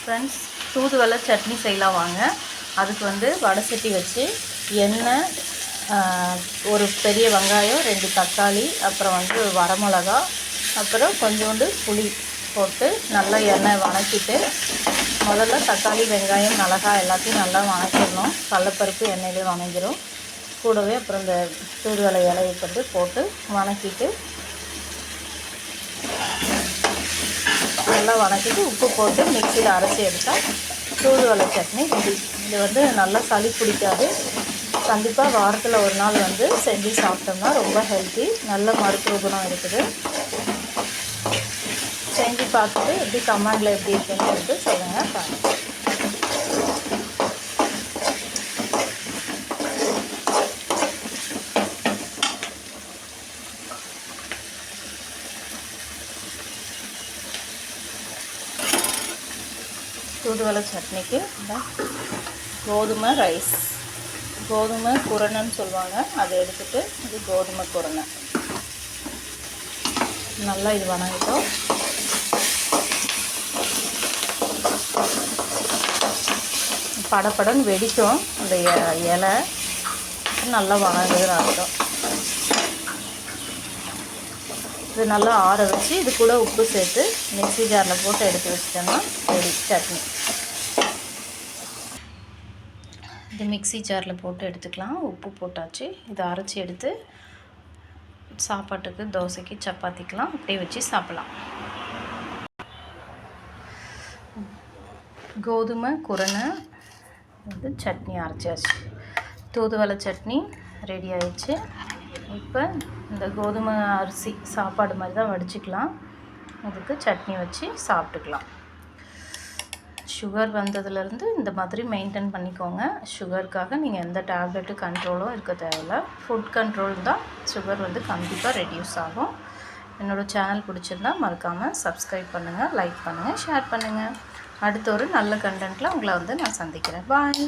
Friends தூதுவளை சட்னி செய்யலாம் வாங்க. அதுக்கு வந்து வடை சட்டி வச்சு எண்ணெய் ஒரு பெரிய வெங்காயம் ரெண்டு தக்காளி அப்புறம் வந்து வரமிளகா அப்புறம் கொஞ்சோண்டு புளி போட்டு நல்லா எண்ணெய் வணக்கிட்டு முதல்ல தக்காளி வெங்காயம் மிளகாய் எல்லாத்தையும் நல்லா வணக்கிடணும். கடலப்பருப்பு எண்ணெயிலே வணங்கிடும் கூடவே அப்புறம் இந்த தூதுவளை இலையை போட்டு போட்டு வணக்கிட்டு நல்லா வணக்கிட்டு உப்பு போட்டு மிக்சியில் அரைச்சி எடுத்தால் தூதுவளை சட்னி ரெடி. இது வந்து நல்லா சளி பிடிக்காது. கண்டிப்பாக வாரத்தில் ஒரு நாள் வந்து செஞ்சு சாப்பிட்டோம்னா ரொம்ப ஹெல்த்தி நல்ல மருத்துவ குணம் இருக்குது. செஞ்சு பார்த்துட்டு எப்படி கமெண்டில் எப்படி இருக்குன்னு சொல்லிட்டு சொல்லுங்கள் பாருங்கள் தூதுவளை சட்னிக்கு இந்த கோதுமை ரைஸ். கோதுமை குரணன்னு சொல்லுவாங்க. அதை எடுத்துட்டு இது கோதுமை குரணை. நல்லா இது வணங்கிட்டோம் படப்படன்னு வெடிக்கும். அந்த இலை நல்லா வணங்குதுன்னு அர்த்தம். இது நல்லா ஆற வச்சு இது கூட உப்பு சேர்த்து மிக்ஸி ஜாரில் போட்டு எடுத்து வச்சிட்டோம்னா ரெடி சட்னி. இது மிக்ஸி ஜாரில் போட்டு எடுத்துக்கலாம். உப்பு போட்டாச்சு. இதை அரைச்சி எடுத்து சாப்பாட்டுக்கு தோசைக்கு சப்பாத்திக்கெலாம் அப்படியே வச்சு சாப்பிட்லாம். கோதுமை குரணை வந்து சட்னி அரைச்சாச்சு. தூதுவளை சட்னி ரெடி ஆயிடுச்சு. இப்போ இந்த கோதுமை அரிசி சாப்பாடு மாதிரி தான் வடிச்சுக்கலாம். அதுக்கு சட்னி வச்சு சாப்பிட்டுக்கலாம். சுகர் வந்ததுலேருந்து இந்த மாதிரி மெயின்டைன் பண்ணிக்கோங்க. சுகருக்காக நீங்கள் எந்த டேப்லெட்டு கண்ட்ரோலும் இருக்க தேவையில்ல. ஃபுட் கண்ட்ரோல் தான் சுகர் வந்து கண்டிப்பாக ரெடியூஸ் ஆகும். என்னோடய சேனல் பிடிச்சிருந்தா மறக்காமல் சப்ஸ்கிரைப் பண்ணுங்கள் லைக் பண்ணுங்கள் ஷேர் பண்ணுங்கள் அடுத்த ஒரு நல்ல கண்டென்ட்டில் உங்களை வந்து நான் சந்திக்கிறேன். பாய்